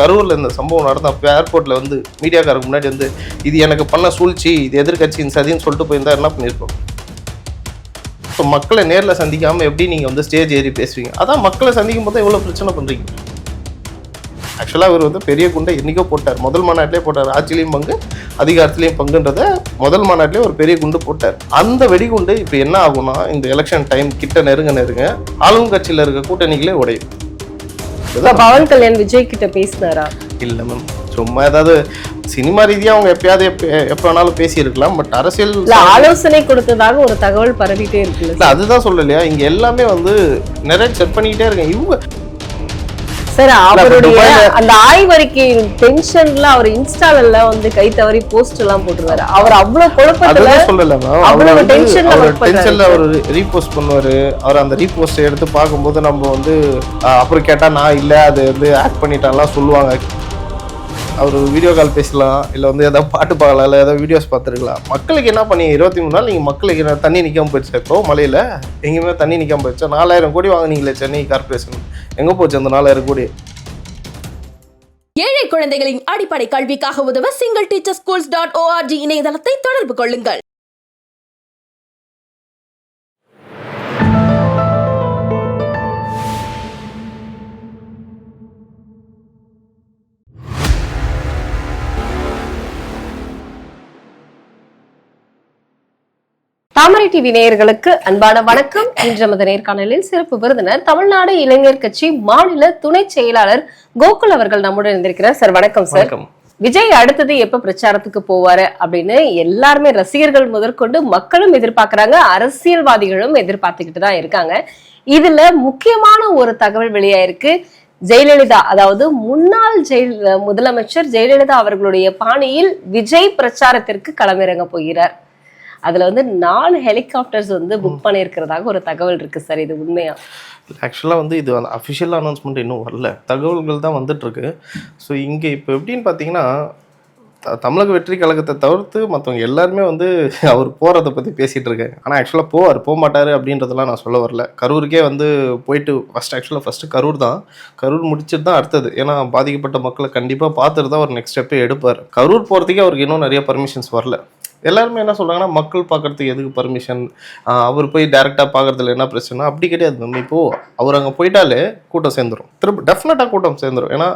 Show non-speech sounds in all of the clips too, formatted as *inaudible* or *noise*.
கரூரில் இந்த சம்பவம் நடந்த அப்போ ஏர்போர்ட்டில் வந்து மீடியாக்காரருக்கு முன்னாடி வந்து இது எனக்கு பண்ண சூழ்ச்சி இது எதிர்கட்சியின் சதின்னு சொல்லிட்டு போயிருந்தா என்ன பண்ணியிருப்போம் ஸோ மக்களை நேரில் சந்திக்காமல் எப்படி நீங்கள் வந்து ஸ்டேஜ் ஏறி பேசுவீங்க? அதான் மக்களை சந்திக்கும் போது எவ்வளோ பிரச்சனை பண்ணுறீங்க ஆக்சுவலாக அவர் வந்து பெரிய குண்டை என்றைக்கோ போட்டார். முதல் மாநாட்டிலே போட்டார். ஆட்சியிலையும் பங்கு அதிகாரத்திலையும் பங்குன்றத முதல் மாநாட்டிலே ஒரு பெரிய குண்டு போட்டார். அந்த வெடிகுண்டு இப்போ என்ன ஆகும்னா இந்த எலெக்ஷன் டைம் கிட்ட நெருங்க நெருங்க ஆளும் கட்சியில் இருக்க கூட்டணிகளே உடையும். பவன் கல்யாண் விஜய் கிட்ட பேசினாரா? இல்லை மேம் சும்மா ஏதாவது சினிமா ரீதியாக அவங்க எப்பயாவது எப்ப வேணாலும் பேசியிருக்கலாம் பட் அரசியல் ஆலோசனை கொடுத்ததாக ஒரு தகவல் பரவிட்டே இருக்குல்ல இல்லை அதுதான் சொல்லலையா? இங்கே எல்லாமே வந்து நிறைய செக் பண்ணிக்கிட்டே இருக்கேன். இவங்க சார் அவருடைய அந்த ஆய்வறிக்கை டென்ஷன்ல அவர் இன்ஸ்டால வந்து கை தவறி போஸ்ட் எல்லாம் போட்டுருவாரு அவர் அவ்வளவு குழப்பத்துல சொல்லல அவ்வளவு பண்றாரு. டென்ஷன்ல அவர் ரீபோஸ்ட் பண்ணுவாரு. அவர் அந்த ரீபோஸ்ட் எடுத்து பார்க்கும்போது நம்ம வந்து அப்புறம் கேட்டா நான் இல்ல அது வந்து ஆக்ட் பண்ணிட்டான்லாம் சொல்லுவாங்க. அவர் வீடியோ கால் பேசலாம் இல்லை வந்து ஏதாவது பாட்டு பார்க்கலாம் இல்லை ஏதாவது வீடியோஸ் பார்த்துருக்கலாம். மக்களுக்கு என்ன பண்ணி இருபத்தி மூணு நாள் நீங்கள் மக்களுக்கு என்ன தண்ணி நிற்காம போயிடுச்சு இப்போ? மலையில் எங்கேயுமே தண்ணி நிற்காம போயிடுச்சா? நாலாயிரம் கோடி வாங்குனீங்களே சென்னை கார்பரேஷன் எங்கே போச்சு அந்த நாலாயிரம் கோடி? ஏழை குழந்தைகளின் அடிப்படை கல்விக்காக உதவ single teacher schools dot O R G இணையதளத்தை தொடர்பு கொள்ளுங்கள். தாமரை டிவி நேயர்களுக்கு அன்பான வணக்கம். இன்று நமது நேர்காணலில் சிறப்பு விருந்தினர் தமிழ்நாடு இளைஞர் கட்சி மாநில துணை செயலாளர் கோகுல் அவர்கள் நம்முடன் இருந்திருக்கிறார் சார் வணக்கம் சார். விஜய் அடுத்தது எப்ப பிரச்சாரத்துக்கு போவாரு அப்படின்னு எல்லாருமே ரசிகர்கள் முதற்கொண்டு மக்களும் எதிர்பார்க்கறாங்க அரசியல்வாதிகளும் எதிர்பார்த்துக்கிட்டு தான் இருக்காங்க. இதுல முக்கியமான ஒரு தகவல் வெளியாயிருக்கு. ஜெயலலிதா அதாவது முன்னாள் ஜெயில் முதலமைச்சர் ஜெயலலிதா அவர்களுடைய பாணியில் விஜய் பிரச்சாரத்திற்கு களமிறங்க போகிறார். அதுல வந்து நாலு ஹெலிகாப்டர்ஸ் வந்து புக் பண்ணியிருக்கிறதாக ஒரு தகவல் இருக்கு சார். இது உண்மையா? ஆக்சுவலாக வந்து இது அஃபிஷியல் அனௌன்ஸ்மெண்ட் இன்னும் வரல. தகவல்கள் தான் வந்துட்டுருக்கு ஸோ இங்கே இப்போ எப்படின்னு பார்த்தீங்கன்னா த- தமிழக வெற்றி கழகத்தை தவிர்த்து மற்றவங்க எல்லாருமே வந்து *laughs* அவர் போகிறத பற்றி பேசிகிட்டு இருக்காங்க ஆனால் ஆக்சுவலாக போவார் போக மாட்டார் அப்படின்றதெல்லாம் நான் சொல்ல வரல. கரூருக்கே வந்து போயிட்டு ஃபஸ்ட் ஆக்சுவலாக ஃபஸ்ட்டு கரூர் தான். கரூர் முடிச்சிட்டு தான் அடுத்தது. ஏன்னா பாதிக்கப்பட்ட மக்களை கண்டிப்பாக பார்த்துட்டு தான் அவர் நெக்ஸ்ட் ஸ்டெப்பே எடுப்பார். கரூர் போகிறதுக்கே அவருக்கு இன்னும் நிறைய பர்மிஷன்ஸ் வரல. எல்லாருமே என்ன சொல்கிறாங்கன்னா மக்கள் பார்க்கறதுக்கு எதுக்கு பர்மிஷன் அவர் போய் டேரெக்டாக பார்க்கறதுல என்ன பிரச்சனை அப்படி கிடையாது மேம் இப்போது அவர் அங்கே போயிட்டாலே கூட்டம் சேர்ந்துரும். திரும்ப டெஃபினட்டாக கூட்டம் சேர்ந்துரும். ஏன்னா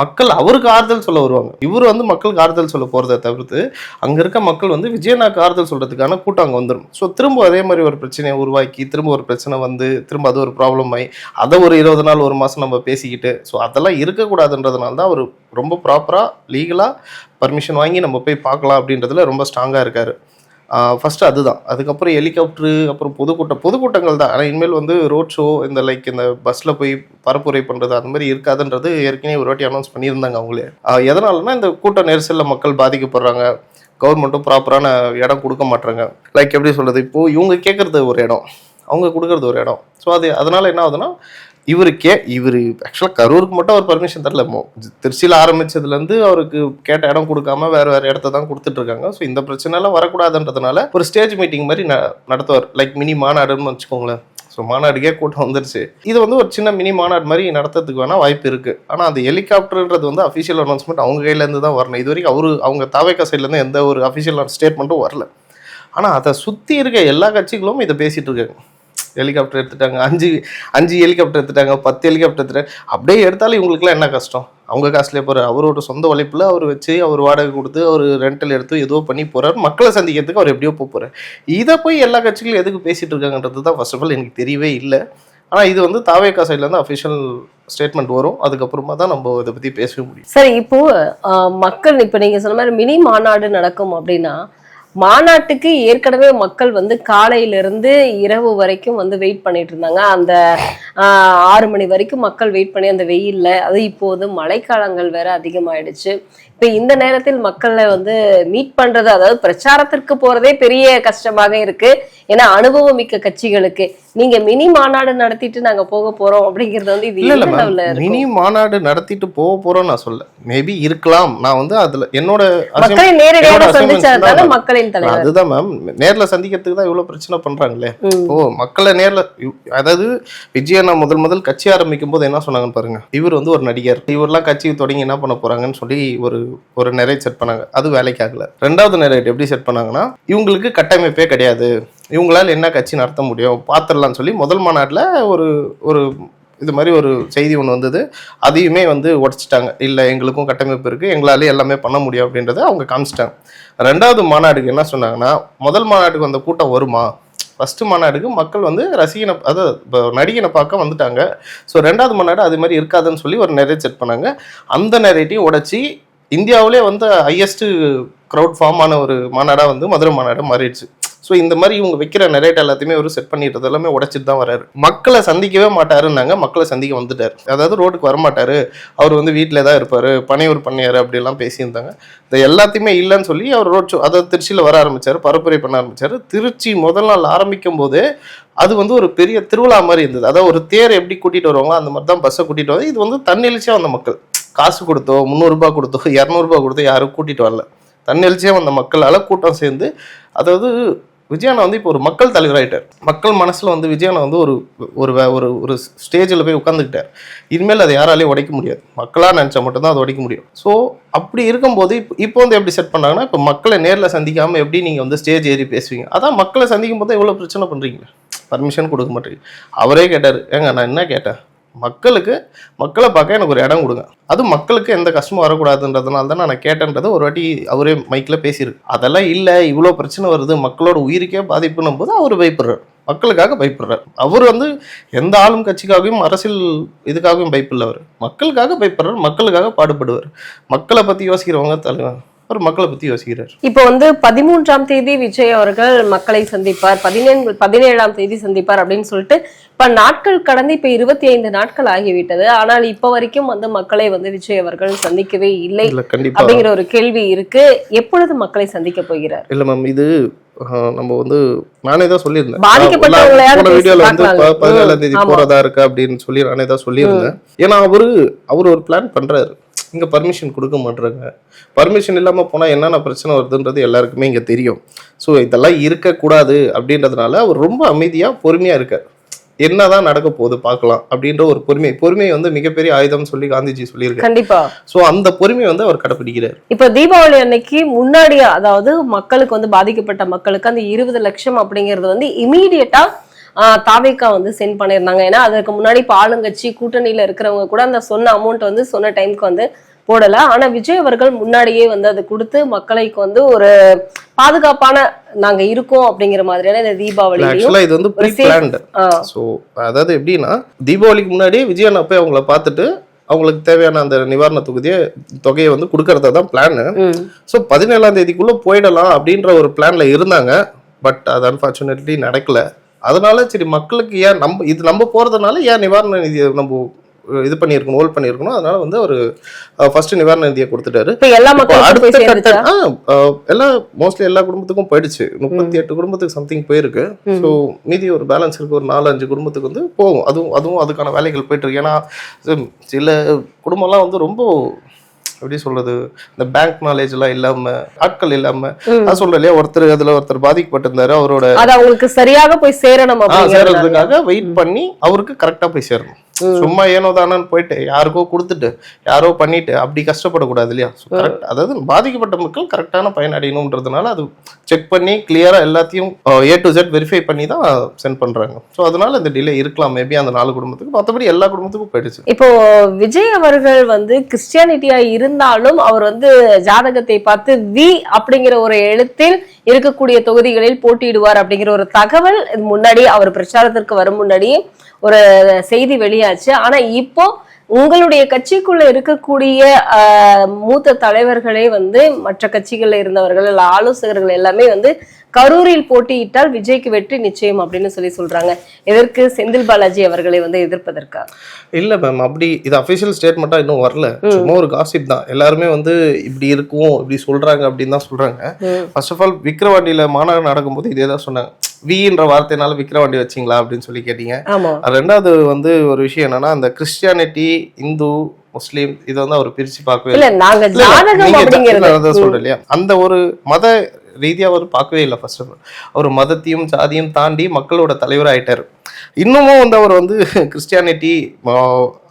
மக்கள் அவருக்கு ஆறுதல் சொல்ல வருவாங்க. இவர் வந்து மக்களுக்கு ஆறுதல் சொல்ல போகிறத தவிர்த்து அங்கே இருக்க மக்கள் வந்து விஜயனாக்கு ஆறுதல் சொல்கிறதுக்கான கூட்டம் அங்கே வந்துடும் ஸோ திரும்ப அதே மாதிரி ஒரு பிரச்சனையை உருவாக்கி திரும்ப ஒரு பிரச்சனை வந்து திரும்ப அது ஒரு ப்ராப்ளம் ஆகி அதை ஒரு இருபது நாள் ஒரு மாதம் நம்ம பேசிக்கிட்டு ஸோ அதெல்லாம் இருக்கக்கூடாதுன்றதுனால தான் அவர் ரொம்ப ப்ராப்பராக லீகலாக பர்மிஷன் வாங்கி நம்ம போய் பார்க்கலாம் அப்படின்றதுல ரொம்ப ஸ்ட்ராங்காக இருக்கார். ஃபஸ்ட்டு அதுதான். அதுக்கப்புறம் ஹெலிகாப்டரு அப்புறம் பொதுக்கூட்டம். பொதுக்கூட்டங்கள் தான். ஆனால் இனிமேல் வந்து ரோட் ஷோ இந்த லைக் இந்த பஸ்ஸில் போய் பரப்புரை பண்ணுறது அந்த மாதிரி இருக்காதுன்றது ஏற்கனவே ஒரு வாட்டி அனௌன்ஸ் பண்ணியிருந்தாங்க அவங்களே. எதனாலனா இந்த கூட்ட நெரிசலில் மக்கள் பாதிக்கப்படுறாங்க. கவர்மெண்ட்டும் ப்ராப்பரான இடம் கொடுக்க மாட்டுறாங்க லைக் எப்படி சொல்கிறது இப்போது இவங்க கேட்குறது ஒரு இடம். அவங்க கொடுக்கறது ஒரு இடம். ஸோ அது அதனால் என்ன ஆகுதுன்னா இவரு கே இவர் ஆக்சுவலாக கரூருக்கு மட்டும் அவர் பர்மிஷன் தரல. திருச்சியில் ஆரம்பிச்சதுலேருந்து அவருக்கு கேட்ட இடம் கொடுக்காம வேற வேறு இடத்த தான் கொடுத்துட்ருக்காங்க ஸோ இந்த பிரச்சனைலாம் வரக்கூடாதுன்றதுனால ஒரு ஸ்டேஜ் மீட்டிங் மாதிரி ந நடத்துவார். லைக் மினி மாநாடுன்னு வச்சுக்கோங்களேன். ஸோ மாநாடுக்கே கூட்டம் வந்துருச்சு. இது வந்து ஒரு சின்ன மினி மாநாடு மாதிரி நடத்துறதுக்கு வேணால் வாய்ப்பு இருக்குது ஆனால் அந்த ஹெலிகாப்டர்ன்றது வந்து அஃபிஷியல் அனௌன்ஸ்மெண்ட் அவங்க கையிலேருந்து தான் வரணும். இது வரைக்கும் அவரு அவங்க தாவேக்கா சைட்லேருந்து எந்த ஒரு அஃபிஷியல் ஸ்டேட்மெண்ட்டும் வரல. ஆனால் அதை சுற்றி இருக்க எல்லா கட்சிகளும் இதை பேசிகிட்டு இருக்காங்க. ஹெலிகாப்டர் எடுத்துட்டாங்க அஞ்சு அஞ்சு ஹெலிகாப்டர் எடுத்துட்டாங்க பத்து ஹெலிகாப்டர் எடுத்துட்டாங்க. அப்படியே எடுத்தாலும் இவங்களுக்குலாம் என்ன கஷ்டம்? அவங்க காசுலேயே போகிறார் அவரோட சொந்த உழைப்பில் அவர் வச்சு அவர் வாடகை கொடுத்து அவர் ரெண்டல் எடுத்து ஏதோ பண்ணி போகிறார் மக்களை சந்திக்கிறதுக்கு அவர் எப்படியோ போக போகிறார் இதை போய் எல்லா கட்சிகளும் எதுக்கு பேசிகிட்டு இருக்காங்கன்றது தான் ஃபர்ஸ்ட் ஆஃப் ஆல் எனக்கு தெரியவே இல்லை. ஆனால் இது வந்து தாவேக்கா சைட்லேருந்து அஃபிஷியல் ஸ்டேட்மெண்ட் வரும். அதுக்கப்புறமா தான் நம்ம இதை பற்றி பேசவே முடியும். சரி இப்போது மக்கள் இப்போ நீங்கள் சொன்ன மாதிரி மினி மாநாடு நடக்கும் அப்படின்னா மாநாட்டுக்கு ஏற்கனவே மக்கள் வந்து காலையில இருந்து இரவு வரைக்கும் வந்து வெயிட் பண்ணிட்டு இருந்தாங்க. அந்த ஆஹ், ஆறு மணி வரைக்கும் மக்கள் வெயிட் பண்ணி அந்த வெயில்ல அது இப்போது மழைக்காலங்கள் வேற அதிகமாயிடுச்சு. இப்ப இந்த நேரத்தில் மக்களை வந்து மீட் பண்றது அதாவது பிரச்சாரத்திற்கு போறதே பெரிய கஷ்டமாக இருக்கு. ஏன்னா அனுபவம் மிக்க கட்சிகளுக்கு. நீங்க மினி மாநாடு நடத்திட்டு நாங்க போக போறோம் அப்படிங்கறது வந்து இது? மினி மாநாடு நடத்திட்டு போக போறோம் நான் சொல்ல மேபி இருக்கலாம். நான் வந்து அதுல என்னோட மக்களை நேரடியாக சந்திச்சதுனால மக்களின் தலைவர். அதுதான் மேம் நேர்ல சந்திக்கிறதுக்கு தான் இவ்வளவு பிரச்சனை பண்றாங்களே. ஓ மக்களை நேர்ல அதாவது விஜயண்ணா முதல் முதல் கட்சி ஆரம்பிக்கும் போது என்ன சொன்னாங்கன்னு பாருங்க. இவர் வந்து ஒரு நடிகர். இவர்லாம் கட்சி தொடங்கி என்ன பண்ண போறாங்கன்னு சொல்லி ஒரு ஒரு நிறைய செட் பண்ணாங்க. அது வேலைக்கு ஆகல. ரெண்டாவது நிறைய எப்படி செட் பண்ணாங்கன்னா இவங்களுக்கு கட்டமைப்பே கிடையாது. இவங்களால் என்ன கட்சி நடத்த முடியும் பார்த்துடலாம்னு சொல்லி முதல் மாநாட்டில் ஒரு ஒரு இது மாதிரி ஒரு செய்தி ஒன்று வந்தது. அதையுமே வந்து உடச்சிட்டாங்க. இல்லை எங்களுக்கும் கட்டமைப்பு இருக்குது எங்களாலே எல்லாமே பண்ண முடியும் அப்படின்றத அவங்க காமிச்சிட்டாங்க. ரெண்டாவது மாநாடுக்கு என்ன சொன்னாங்கன்னா முதல் மாநாட்டுக்கு வந்த கூட்டம் வருமா? ஃபஸ்ட்டு மாநாடுக்கு மக்கள் வந்து ரசிகனை அதாவது இப்போ நடிகனை பார்க்க வந்துட்டாங்க. ஸோ ரெண்டாவது மாநாடு அது மாதிரி இருக்காதுன்னு சொல்லி ஒரு நிறைய செட் பண்ணாங்க. அந்த நிறையத்தையும் உடைச்சி இந்தியாவிலே வந்து ஹையஸ்ட் க்ரௌட் ஃபார்ம் ஆன ஒரு மாநாடாக வந்து மதுரை மாநாடு மாறிடுச்சு. ஸோ இந்த மாதிரி இவங்க வைக்கிற நெரேட் எல்லாத்தையுமே ஒரு செட் பண்ணிட்டு எல்லாமே உடச்சிட்டு தான் வராரு மக்களை சந்திக்கவே மாட்டாருன்னாங்க மக்களை சந்திக்க வந்துட்டார். அதாவது ரோட்டுக்கு வரமாட்டாரு. அவர் வந்து வீட்டில் தான் இருப்பார். பனையூர் பண்ணையார் அப்படிலாம் பேசியிருந்தாங்க. இந்த எல்லாத்தையுமே இல்லைன்னு சொல்லி அவர் ரோட் ஷோ அதாவது திருச்சியில் வர ஆரம்பிச்சார் பரப்புரை பண்ண ஆரம்பித்தார் திருச்சி முதல் நாள் ஆரம்பிக்கும் போது அது வந்து ஒரு பெரிய திருவிழா மாதிரி இருந்தது. அதாவது ஒரு தேர் எப்படி கூட்டிகிட்டு வருவாங்களோ அந்த மாதிரி தான் பஸ்ஸை கூட்டிகிட்டு வந்து இது வந்து தன்னெழுச்சியாக வந்த மக்கள். காசு கொடுத்தோ முந்நூறுரூபா கொடுத்தோ இரநூறுபா கொடுத்தோ யாரும் கூட்டிகிட்டு வரல. தன்னெழுச்சியாக வந்த மக்களால் கூட்டம் சேர்ந்து அதாவது விஜயானா வந்து இப்போ ஒரு மக்கள் தலைவராயிட்டார் மக்கள் மனசில் வந்து விஜயானா வந்து ஒரு ஒரு வே- ஒரு ஒரு ஸ்டேஜில் போய் உட்காந்துக்கிட்டார் இனிமேல் அதை யாராலையும் உடைக்க முடியாது. மக்களாக நினச்சா மட்டும்தான் அதை உடைக்க முடியும். ஸோ அப்படி இருக்கும்போது இப்போ இப்போ வந்து எப்படி செட் பண்ணாங்கன்னா இப்போ மக்களை நேரில் சந்திக்காமல் எப்படி நீங்கள் வந்து ஸ்டேஜ் ஏறி பேசுவீங்க? அதான் மக்களை சந்திக்கும் போது எவ்வளோ பிரச்சனை பண்ணுறீங்க பர்மிஷன் கொடுக்க மாட்டீங்க. அவரே கேட்டார். ஏங்க நான் என்ன கேட்டேன்? மக்களுக்கு மக்களை பார்க்க எனக்கு ஒரு இடம் கொடுங்க. அது மக்களுக்கு எந்த கஷ்டமும் வரக்கூடாதுன்றதுனால தான் நான் கேட்டேன்றது. ஒரு வாட்டி அவரே மைக்கில் பேசியிருக்கு. அதெல்லாம் இல்லை இவ்வளோ பிரச்சனை வருது மக்களோட உயிருக்கே பாதிப்புன்னும் போது அவர் பயப்படுறார். மக்களுக்காக பயப்படுறார். அவர் வந்து எந்த ஆளும் கட்சிக்காகவும் அரசியல் இதுக்காகவும் பயப்பில்லை அவர். மக்களுக்காக பயப்படுறார் மக்களுக்காக பாடுபடுவார். மக்களை பற்றி யோசிக்கிறவங்க தலைவர் அவர் மக்களை பற்றி யோசிக்கிறார். இப்போ வந்து பதிமூன்றாம் தேதி விஜய் அவர்கள் மக்களை சந்திப்பார். பதினேழு பதினேழாம் தேதி சந்திப்பார் அப்படின்னு சொல்லிட்டு இப்ப நாட்கள் கடந்து இப்ப இருபத்தி ஐந்து நாட்கள் ஆகிவிட்டது. ஆனால் இப்ப வரைக்கும் வந்து மக்களை வந்து விஜய் அவர்கள் சந்திக்கவே இல்லை அப்படிங்கிற ஒரு கேள்வி இருக்கு. எப்பொழுது மக்களை சந்திக்க போகிறார்? இல்ல மேம் இது நம்ம வந்து நானே தான் சொல்லியிருந்தேன். போன வீடியோல வந்து பதினேழாம் தேதி. போறதா இருக்கு அப்படின்னு சொல்லி நானே தான் சொல்லியிருந்தேன். ஏன்னா அவரு அவர் ஒரு பிளான் பண்றாரு. இங்க பர்மிஷன் கொடுக்க மாட்டாங்க பர்மிஷன் இல்லாம போனா என்னென்ன பிரச்சனை வருதுன்றது எல்லாருக்குமே இங்க தெரியும். ஸோ இதெல்லாம் இருக்கக்கூடாது அப்படின்றதுனால அவர் ரொம்ப அமைதியா பொறுமையா இருக்கார். என்னதான் நடக்க போகுது பார்க்கலாம் அப்படின்ற ஒரு பொறுமை. பொறுமை வந்து மிகப்பெரிய ஆயுதம்னு சொல்லி காந்திஜி சொல்லியிருக்காரு. கண்டிப்பா. ஸோ அந்த பொறுமை வந்து அவர் கடைப்பிடிக்கிறார். இப்ப தீபாவளி அன்னைக்கு முன்னாடி அதாவது மக்களுக்கு வந்து பாதிக்கப்பட்ட மக்களுக்கு அந்த இருபது லட்சம் அப்படிங்கிறது வந்து இமீடியட்டா தாவேக்கா வந்து சென்ட் பண்ணியிருந்தாங்க. ஏன்னா அதற்கு முன்னாடி இப்ப ஆளுங்கட்சி கூட்டணியில இருக்கிறவங்க கூட அந்த சொன்ன அமௌண்ட் வந்து சொன்ன டைம்க்கு வந்து போடல. ஆனா விஜய் அவர்கள் முன்னாடியே வந்து அதை கொடுத்து மக்களுக்கு வந்து ஒரு பாதுகாப்பான நாங்க இருக்கோம் அப்படிங்கிற மாதிரியான இந்த ஆக்சுவலா இது வந்து ப்ரீ பிளான்டு ஸோ அதாவது எப்படின்னா தீபாவளிக்கு முன்னாடியே விஜயண்ணா போய் அவங்கள பார்த்துட்டு அவங்களுக்கு தேவையான அந்த நிவாரண தொகுதியை தொகையை வந்து கொடுக்கறதா தான் பிளான். ஸோ பதினேழாம் தேதிக்குள்ள போயிடலாம் அப்படின்ற ஒரு பிளான்ல இருந்தாங்க. பட் அது அன்ஃபார்ச்சுனேட்லி நடக்கல. அதனால சரி மக்களுக்கு ஏன் நம்ம இது நம்ம போறதுனால ஏன் நிவாரண நிதியை நம்ம இது பண்ணியிருக்கணும் ஹோல்ட் பண்ணியிருக்கணும்? அதனால வந்து அவர் ஃபர்ஸ்ட் நிவாரண நிதியை கொடுத்துட்டாரு. எல்லா மோஸ்ட்லி எல்லா குடும்பத்துக்கும் போயிடுச்சு. முப்பத்தி எட்டு குடும்பத்துக்கு சம்திங் போயிருக்கு. ஸோ மீதி ஒரு பேலன்ஸ் இருக்கு ஒரு நாலு அஞ்சு குடும்பத்துக்கு வந்து போகும். அதுவும் அதுவும் அதுக்கான வேலைகள் போயிட்டு இருக்கு. ஏன்னா சில குடும்பம்லாம் வந்து ரொம்ப எப்படி சொல்றது இந்த பேங்க் நாலேஜ் எல்லாம் இல்லாம ஆட்கள் இல்லாம. நான் சொல்றேன் இல்லையா ஒருத்தர் அதுல ஒருத்தர் பாதிக்கப்பட்டிருந்தாரு அவரோட அது அவங்களுக்கு சரியாக போய் சேரணும் சேர்றதுக்காக வெயிட் பண்ணி அவருக்கு கரெக்டா போய் சேரணும். சும்மா ஏனோ தானோன்னு போயிட்டு யாருக்கோ கொடுத்துட்டு யாரோ பண்ணிட்டு அப்படி கஷ்டப்படக்கூடாது இல்லையா? கரெக்ட் அதாவது பாதிக்கப்பட்ட மக்கள் கரெக்டான பயன் அடையணுன்றதுனால அது செக் பண்ணி கிளியரா எல்லாத்தையும் ஏ டு Z வெரிஃபை பண்ணி தான் சென்ட் பண்றாங்க. ஸோ அதனால இந்த டிலே இருக்கலாம். மேபி அந்த நாலு குடும்பத்துக்கு மற்றபடி எல்லா குடும்பத்துக்கும் போயிடுச்சு. இப்போ விஜய் அவர்கள் வந்து கிறிஸ்டியானிட்டியா இருந்தாலும் அவர் வந்து ஜாதகத்தை பார்த்து வி அப்படிங்கிற ஒரு எழுத்தில் இருக்கக்கூடிய தொகுதிகளில் போட்டியிடுவார் அப்படிங்கிற ஒரு தகவல் முன்னாடி அவர் பிரச்சாரத்திற்கு வரும் முன்னாடியே ஒரு செய்தி வெளியாச்சு. ஆனா இப்போ உங்களுடைய கட்சிக்குள்ள இருக்கக்கூடிய மூத்த தலைவர்களே வந்து மற்ற கட்சிகள்ல இருந்தவர்கள் இல்ல ஆலோசகர்கள் எல்லாமே வந்து கரூரில் போட்டியிட்டால் விஜய்க்கு வெற்றி நிச்சயம் அப்படின்னு சொல்லி சொல்றாங்க. எதற்கு செந்தில் பாலாஜி அவர்களை வந்து எதிர்ப்பதற்கா? இல்ல மேம் அப்படி இது அஃபிஷியல் ஸ்டேட்மெண்ட்டா இன்னும் வரல. சும்மா ஒரு காசிப் தான். எல்லாருமே வந்து இப்படி இருக்கும் இப்படி சொல்றாங்க அப்படின்னு தான் சொல்றாங்க. ஃபர்ஸ்ட் ஆஃப் ஆல் விக்ரவாண்டியில மாநாடு நடக்கும்போது இதே தான் சொன்னாங்க. வின்ற வார்த்தைனால விக்ரவாண்டி வச்சிங்களா அப்படின்னு சொல்லி கேட்டீங்க. ரெண்டாவது வந்து ஒரு விஷயம் என்னன்னா அந்த கிறிஸ்டியானிட்டி இந்து முஸ்லீம் இதை வந்து அவர் பிரிச்சு பார்க்கவே இல்ல சொல்றேன் இல்லையா? அந்த ஒரு மத ரீதியா அவர் பார்க்கவே இல்லை ஃபர்ஸ்ட் ஆஃப் ஆல் அவர் மதத்தையும் ஜாதியும் தாண்டி மக்களோட தலைவர் ஆயிட்டாரு. இன்னமும் வந்து அவர் வந்து கிறிஸ்டியானிட்டி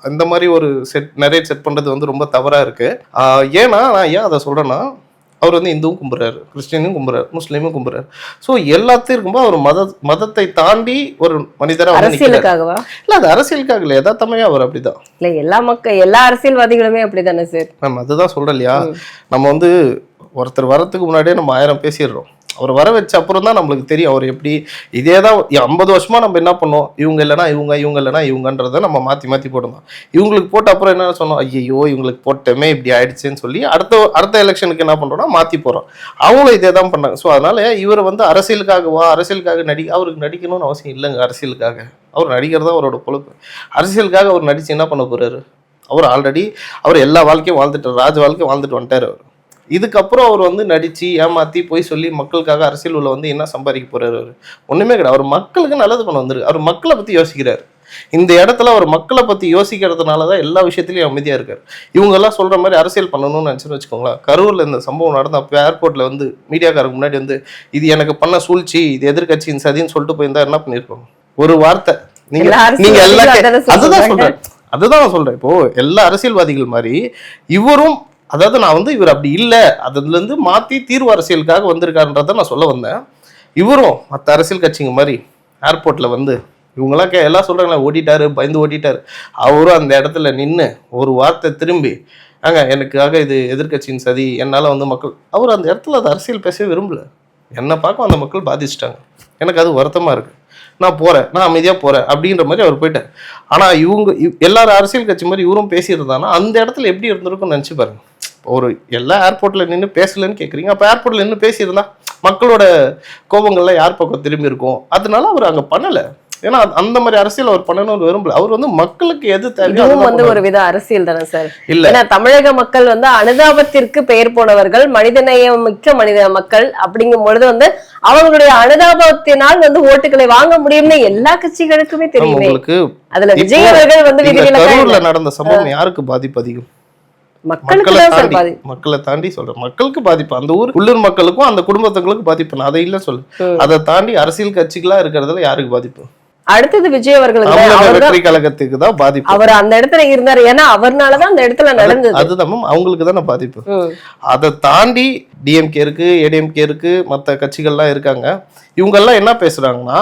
இந்த மாதிரி ஒரு செட் நிறைய செட் பண்றது வந்து ரொம்ப தவறா இருக்கு. ஆஹ் ஏன்னா நான் ஏன் அதை சொல்றேன்னா அவர் வந்து இந்துவும் கும்பிட்றாரு கிறிஸ்டியனும் கும்பிட்றாரு முஸ்லீமும் கும்பிட்றாரு ஸோ எல்லாத்தையும் இருக்கும்போது அவர் மத மதத்தை தாண்டி ஒரு மனிதரா வந்து நிக்கிறாரு. அரசியலுக்காகவா? இல்ல அது அரசியலுக்காக இல்லை. யதார்த்தமே அவர் அப்படிதான். இல்ல எல்லா மக்கள் எல்லா அரசியல்வாதிகளுமே அப்படிதானே சார் மேம் அதுதான் சொல்றேன் இல்லையா? நம்ம வந்து ஒருத்தர் வரத்துக்கு முன்னாடியே நம்ம ஆயிரம் பேசிடுறோம். அவர் வர வச்ச அப்புறம் தான் நம்மளுக்கு தெரியும். அவர் எப்படி இதே தான் ஐம்பது வருஷமா நம்ம என்ன பண்ணோம்? இவங்க இல்லைனா இவங்க இவங்க இல்லைனா இவங்கன்றத நம்ம மாற்றி மாற்றி போடணும் இவங்களுக்கு போட்ட அப்புறம் என்ன சொன்னோம்? ஐயோ இவங்களுக்கு போட்டமே இப்படி ஆயிடுச்சுன்னு சொல்லி அடுத்த அடுத்த எலெக்ஷனுக்கு என்ன பண்ணுறோம்னா மாற்றி போகிறோம் அவங்களும் இதே தான் பண்ணாங்க. ஸோ அதனால இவர் வந்து அரசியலுக்காகவா அரசியலுக்காக நடி அவருக்கு நடிக்கணும்னு அவசியம் இல்லைங்க அரசியலுக்காக. அவர் நடிகர் தான் அவரோட பொழுப்பு. அரசியலுக்காக அவர் நடிச்சு என்ன பண்ண போகிறாரு அவர் ஆல்ரெடி அவர் எல்லா வாழ்க்கையும் வாழ்ந்துட்டார். ராஜ வாழ்க்கையும் வாழ்ந்துட்டு வந்துட்டார் அவர். இதுக்கப்புறம் அவர் வந்து நடிச்சு ஏமாத்தி போய் சொல்லி மக்களுக்காக அரசியல் உள்ள வந்து என்ன சம்பாதிக்க போறாரு அவர்? ஒண்ணுமே கிடையாது. அவர் மக்களுக்கு நல்லது பண்ண வந்திருக்கு அவர் மக்களை பத்தி யோசிக்கிறாரு. இந்த இடத்துல அவர் மக்களை பத்தி யோசிக்கிறதுனால தான் எல்லா விஷயத்துலயும் அமைதியா இருக்காரு. இவங்க எல்லாம் சொல்ற மாதிரி அரசியல் பண்ணணும்னு நினைச்சுன்னு வச்சுக்கோங்களேன். கரூர்ல இந்த சம்பவம் நடந்த அப்போ ஏர்போர்ட்ல வந்து மீடியாக்காரருக்கு முன்னாடி வந்து இது எனக்கு பண்ண சூழ்ச்சி இது எதிர்கட்சியின் சதின்னு சொல்லிட்டு போயிருந்தா என்ன பண்ணிருப்பாங்க? ஒரு வார்த்தை. நீங்க நீங்க எல்லா அரசியல்வாதிகளும் அதானே அதுதான். சொல்றேன். அதுதான் நான் சொல்றேன். இப்போ எல்லா அரசியல்வாதிகள் மாதிரி இவரும் அதாவது நான் வந்து இவர் அப்படி இல்லை. அதுலேருந்து மாற்றி தீர்வு அரசியலுக்காக வந்திருக்காருன்றத நான் சொல்ல வந்தேன். இவரும் மற்ற அரசியல் கட்சிங்க மாதிரி ஏர்போர்ட்டில் வந்து இவங்களாம் கே எல்லாம் சொல்கிறாங்களே ஓட்டிட்டாரு பயந்து ஓட்டிட்டார் அவரும் அந்த இடத்துல நின்று ஒரு வார்த்தை திரும்பி ஆங்க எனக்காக இது எதிர்க்கட்சியின் சதி என்னால் வந்து மக்கள் அவர் அந்த இடத்துல அது அரசியல் பேசவே விரும்பல. என்னை பார்க்க அந்த மக்கள் பாதிச்சிட்டாங்க. எனக்கு அது வருத்தமாக இருக்குது நான் போகிறேன் நான் அமைதியாக போகிறேன் அப்படின்ற மாதிரி அவர் போயிட்டார். ஆனால் இவங்க இவ்- எல்லாரும் அரசியல் கட்சி மாதிரி இவரும் பேசியிருந்தாங்கன்னா அந்த இடத்துல எப்படி இருந்திருக்கும்னு நினச்சி பாருங்க. ஒரு எல்லா ஏர்போர்ட்ல நின்று பேசலன்னு கேக்குறீங்க. அப்ப ஏர்போர்ட்ல நின்று பேசியிருந்தா மக்களோட கோபங்கள்லாம் யார் பக்கம் திரும்பி இருக்கும்? அதனால அவர் அங்க பண்ணல. ஏன்னா அந்த- மாதிரி அரசியல் அவர் பண்ணணும்னு விரும்பல. அவர் வந்து மக்களுக்கு எது தேவையோ வந்து. ஒரு வித அரசியல் தானே சார்? இல்ல. ஏன்னா தமிழக மக்கள் வந்து அனுதாபத்திற்கு பெயர் போனவர்கள் மனிதநேயம் மிக்க மனித மக்கள் அப்படிங்கும் பொழுது வந்து அவங்களுடைய அனுதாபத்தினால் வந்து ஓட்டுகளை வாங்க முடியும்னு எல்லா கட்சிகளுக்குமே தெரியுமே. உங்களுக்கு அதுல விஜய் அவர்கள் வந்து. நடந்த சம்பவம் யாருக்கு பாதிப்பு அதிகம்? மக்களுக்கு மக்களை தாண்டி பாதி மக்களை தாண்டி சொல்றேன். மக்களுக்கு பாதிப்பு. அந்த ஊர் உள்ளூர் மக்களுக்கும் அந்த குடும்பத்துங்களுக்கு பாதிப்பு. அதை இல்ல சொல்லு. அதை தாண்டி அரசியல் கட்சிகளா இருக்கிறதுல யாருக்கு பாதிப்பு? அடுத்தது விஜய் அவர்களுக்கு தான். கழகத்துக்கு பாதிப்பு. அவர் அந்த இடத்துல இருந்தாரு. ஏன்னா அவர்னாலதான் அந்த இடத்துல நடந்தது. அதுதான் அவங்களுக்கு தானே பாதிப்பு. அதை தாண்டி டிஎம்கே இருக்கு ஏடிஎம்கே இருக்கு மற்ற கட்சிகள்லாம் இருக்காங்க. இவங்கெல்லாம் என்ன பேசுறாங்கன்னா